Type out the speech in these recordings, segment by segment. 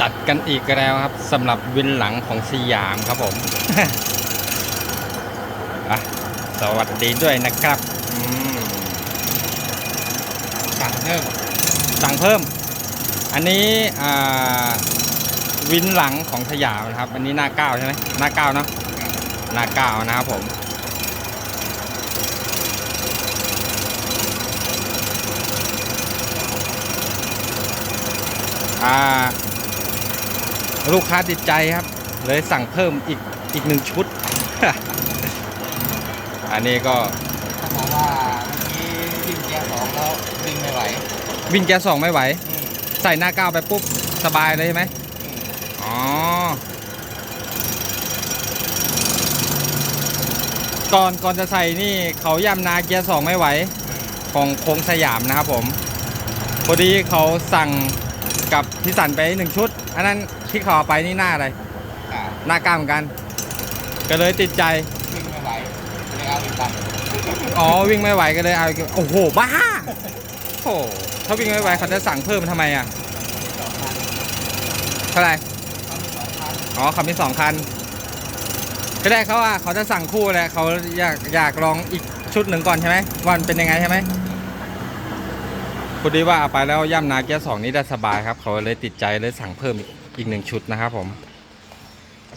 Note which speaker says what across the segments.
Speaker 1: จัดกันอีกแล้วครับสำหรับวินหลังของสยามครับผมสวัสดีด้วยนะครับ
Speaker 2: สั่งเพิ่ม
Speaker 1: สั่งเพิ่ม อันนี้วินหลังของสยามนะครับ อันนี้หน้าเก้าใช่ไหมหน้าเก้าเนาะหน้าเก้านะครับผมอ่า ลูกค้าติดใจครับ เลยสั่งเพิ่มอีกอีกหนึ่งชุด อันนี้ก็
Speaker 2: เขาบอกว่าเมื่อกี้วิ่งเกียร์สองแล้ววิ่งไม่ไหว
Speaker 1: วิ่งแกสสองไม่ไหว
Speaker 2: อืม
Speaker 1: ใส่หน้าเก้าไปปุ๊บ สบายเลยใช่ไหม
Speaker 2: อืม
Speaker 1: อ๋อ ก่อนก่อนจะใส่นี่เขาย่ำนาเกียร์สองไม่ไหว ของโค้งสยามนะครับผม พอดีเขาสั่ง กับพิสันไปหนึ่งชุด อันนั้นที่เขาเอาไปนี่หน้าอะไร
Speaker 2: อ่า
Speaker 1: หน้าเก้าเหมือนกัน ก็เลยติดใจ
Speaker 2: วิ่งไม่ไหวเลยเอาอีกตัน
Speaker 1: อ๋อวิ่งไม่ไหวก็เลยเอาอีกโอ้โหบ้าโอ้โหถ้าวิ่งไม่ไหวเขาจะสั่งเพิ่มทำไมอะ
Speaker 2: สองพัน
Speaker 1: เท่าไหร่
Speaker 2: เขามีสองพัน
Speaker 1: อ๋อเขามีสองคันก็ได้เขาอะเขาจะสั่งคู่แหละเขาอยากอยากลองอีกชุดหนึ่งก่อนใช่ไหมว่ามันเป็นยังไงใช่ไหม พอดีว่าเอาไปแล้วย่ำนาเกียร์สองนี้ได้สบายครับ เขาเลยติดใจเลยสั่งเพิ่มอีกอีกหนึ่งชุดนะครับผม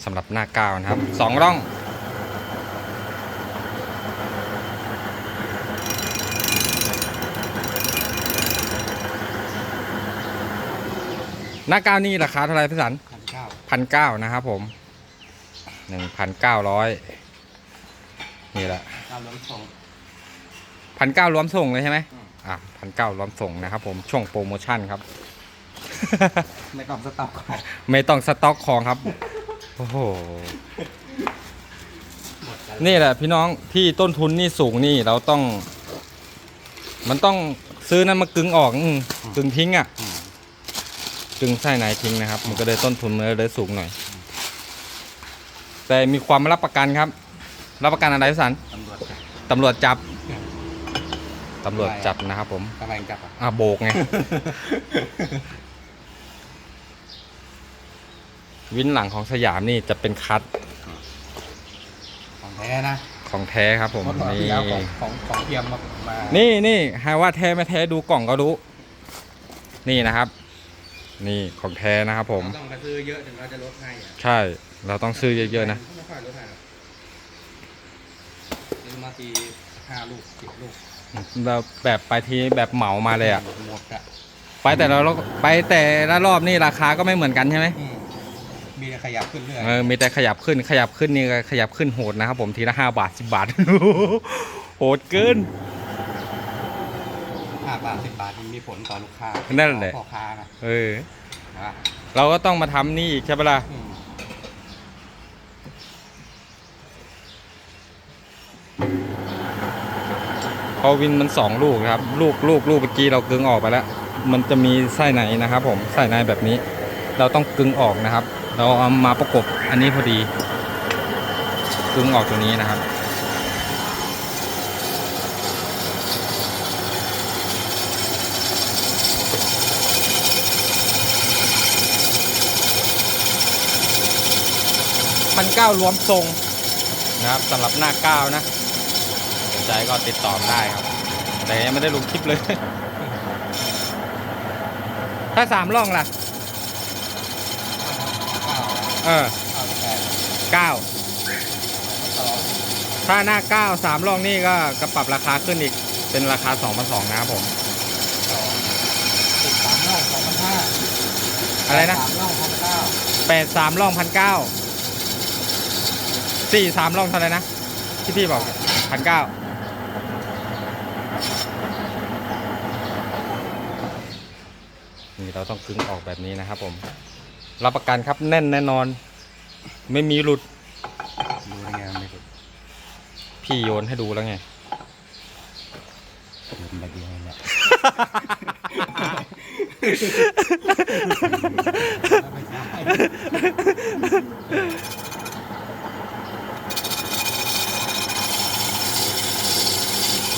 Speaker 1: สำหรับหน้าเก้านะครับสองร่องหน้าเก้านี่ราคาเท่าไหร่พี่สัน
Speaker 2: พันเก้า
Speaker 1: พันเก้านะครับผมหนึ่งพันเก้าร้อยนี่แหละ
Speaker 2: เก้าล้มส่ง
Speaker 1: พันเก้ารวมส่งเลยใช่ไหม
Speaker 2: อืม
Speaker 1: อะพันเก้ารวมส่งนะครับผมช่วงโปรโมชั่นครับ
Speaker 2: ไม่ต้องสต็อกของ
Speaker 1: ไม่ต้องสต็อกของครับ โอ้โห
Speaker 2: หมดกัน
Speaker 1: นี่แหละพี่น้องที่ต้นทุนนี่สูงนี่เราต้อง มันต้องซื้อนั้นมากึงออกอืมกึงทิ้งอะ
Speaker 2: อืม
Speaker 1: กึงไส้ในทิ้งนะครับ มันก็เลยต้นทุนมันเลยสูงหน่อย แต่มีความรับประกันครับ รับประกันอะไรพี่สัน
Speaker 2: ตำรวจจับ
Speaker 1: ตำรวจจับ ตำรวจจับนะครับผม
Speaker 2: ทำไมจับอะ
Speaker 1: อะโบกไง วินหลังของสยามนี่จะเป็นคัท
Speaker 2: ของแท้นะ
Speaker 1: ของแท้ครับผม
Speaker 2: เพราะ
Speaker 1: นี่
Speaker 2: ที่เอาของของของเทียมมามา
Speaker 1: นี่นี่หาว่าแท้ไม่แท้ดูกล่องก็รู้ นี่นะครับ นี่ของแท้นะครับผม
Speaker 2: เราต้องไปซื้อเยอะถึงเราจะลดให้อะ
Speaker 1: ใช่ เราต้องซื้อเยอะๆนะ
Speaker 2: ไม่ค่อยลดให้หรอกซื้อมาทีห้าลูกสิบลูก
Speaker 1: เราแบบไปทีแบบเหมามาเลยอะ
Speaker 2: หมดอะ
Speaker 1: ไปแต่ละรอบไปแต่ละรอบนี่ราคาก็ไม่เหมือนกันใช่ไหม
Speaker 2: อืมมีแต่ขยับขึ้นเรื่อย
Speaker 1: เออมีแต่ขยับขึ้นขยับขึ้นนี่ก็ขยับขึ้นโหดนะครับผมทีละห้าบาทสิบาท โหดเกิน
Speaker 2: ห้าบาทสิบบาทมันมีผลต่อลูกค้า
Speaker 1: นั่นแหละ
Speaker 2: พ่อค้านะ
Speaker 1: เออ
Speaker 2: นะ
Speaker 1: เราก็ต้องมาทำนี่อีกใช่ปะล่ะ
Speaker 2: อืม
Speaker 1: พอวินมันสองลูกครับ ลูกลูกลูกเมื่อกี้เรากึงออกไปแล้ว มันจะมีไส้ในนะครับผมไส้ในแบบนี้ เราต้องกึงออกนะครับ เราเอามาประกบอันนี้พอดีกึงออกตรงนี้นะครับพันเก้ารวมทรงนะครับสำหรับหน้าเก้านะ ใจก็ติดต่อมาได้ครับ แต่ยังไม่ได้ลงคลิปเลย ถ้าสามร่องล่ะ
Speaker 2: เก้า
Speaker 1: เออ
Speaker 2: เก้าสิบแปด
Speaker 1: เก้า
Speaker 2: ต่อ
Speaker 1: ถ้าหน้าเก้าสามร่องนี่ก็กระปรับราคาขึ้นอีกเป็นราคาสองพันสองนะครับผม
Speaker 2: ต่อสิบสามร่องสองพันห้า
Speaker 1: อะไรนะ
Speaker 2: สามร่องพันเก้า
Speaker 1: แปดสามร่องพันเก้าสี่สามร่องเท่าไหร่นะที่พี่บอกพันเก้า นี่เราต้องกึงออกแบบนี้นะครับ ผม รับประกันครับแน่นแน่นอน ไม่มีหลุด
Speaker 2: ดูได้ไงไม่รู้
Speaker 1: พี่โยนให้ดูแล้วไง
Speaker 2: ดูมาเดียวนี่แหละไม่ใช่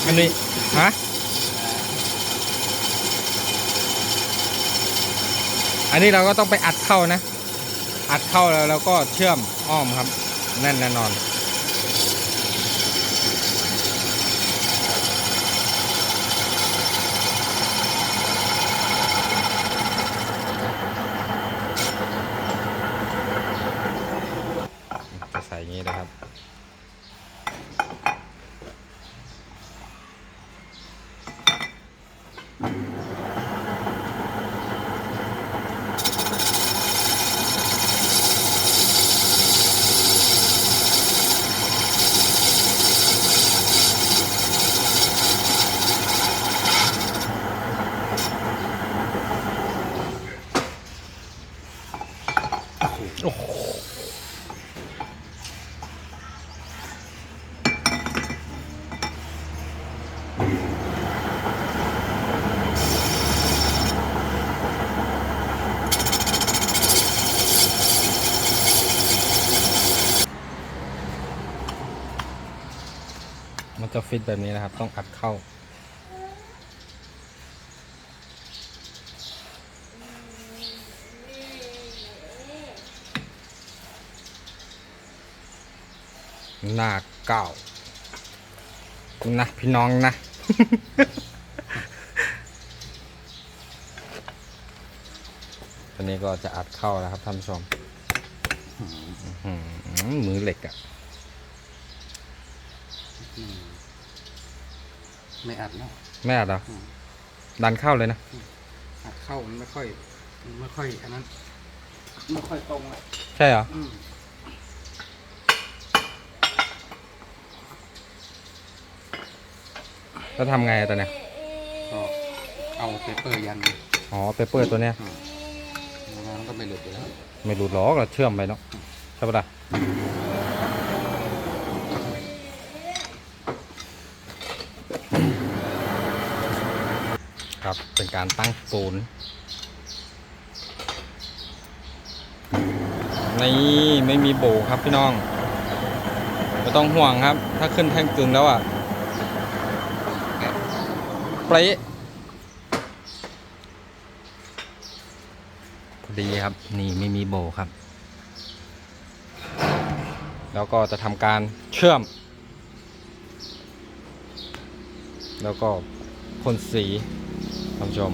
Speaker 1: อันนี้ฮะ อันนี้เราก็ต้องไปอัดเข้านะ อัดเข้าแล้วเราก็เชื่อมอ้อมครับแน่นแน่นอน จะใส่อย่างนี้นะครับ โอ้โห มันจะ ฟิตแบบนี้นะครับ ต้องอัดเข้า หน้าเก้านะพี่น้องนะตอนนี้ก็จะอัดเข้าแล้วครับท่านผู้ชมมือเหล็กอะ่ะ
Speaker 2: ไม่อัดแล้ว
Speaker 1: ไม่อัดเหรอ
Speaker 2: อืม
Speaker 1: ดันเข้าเลยนะ
Speaker 2: อัดเข้ามันไม่ค่อยมันไม่ค่อยอันนั้นไม่ค่อยตรงอะ
Speaker 1: ใช่เหรอ
Speaker 2: อืม
Speaker 1: แล้วทำไงอะตอนเนี้ย
Speaker 2: ก็เอาเปเปอร์ยัน
Speaker 1: อ๋อเปเปอร์ตัวเนี้ย
Speaker 2: อืมมันก็ไม่หลุดอยู่แล้ว
Speaker 1: ไม่รู้หรอกเราเชื่อมไปเนาะใช่ปะล่ะ ครับ เป็นการตั้งศูนย์นี่ไม่มีโบครับพี่น้องไม่ต้องห่วงครับ ถ้าขึ้นแท่งกึงแล้วอะเป๊ะพอดีครับ นี่ไม่มีโบครับ แล้วก็จะทำการเชื่อม แล้วก็พ่นสี ท่านผู้ชม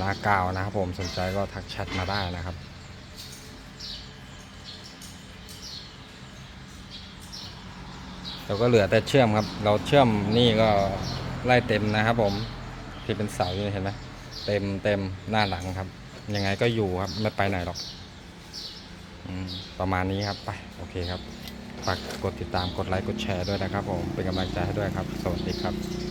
Speaker 1: น้ากาวนะครับผมสนใจก็ทักแชทมาได้นะครับเราก็เหลือแต่เชื่อมครับ เราเชื่อมนี่ก็ไล่เต็มนะครับผมที่เป็นเสายเห็นไหมเต็มเต็มหน้าหลังครับ ยังไงก็อยู่ครับไม่ไปไหนหรอกอประมาณนี้ครับไปโอเคครับฝากกดติดตามกดไลค์กดแชร์ด้วยนะครับผมเป็นกำลังใจให้ด้วยครับ สวัสดีครับ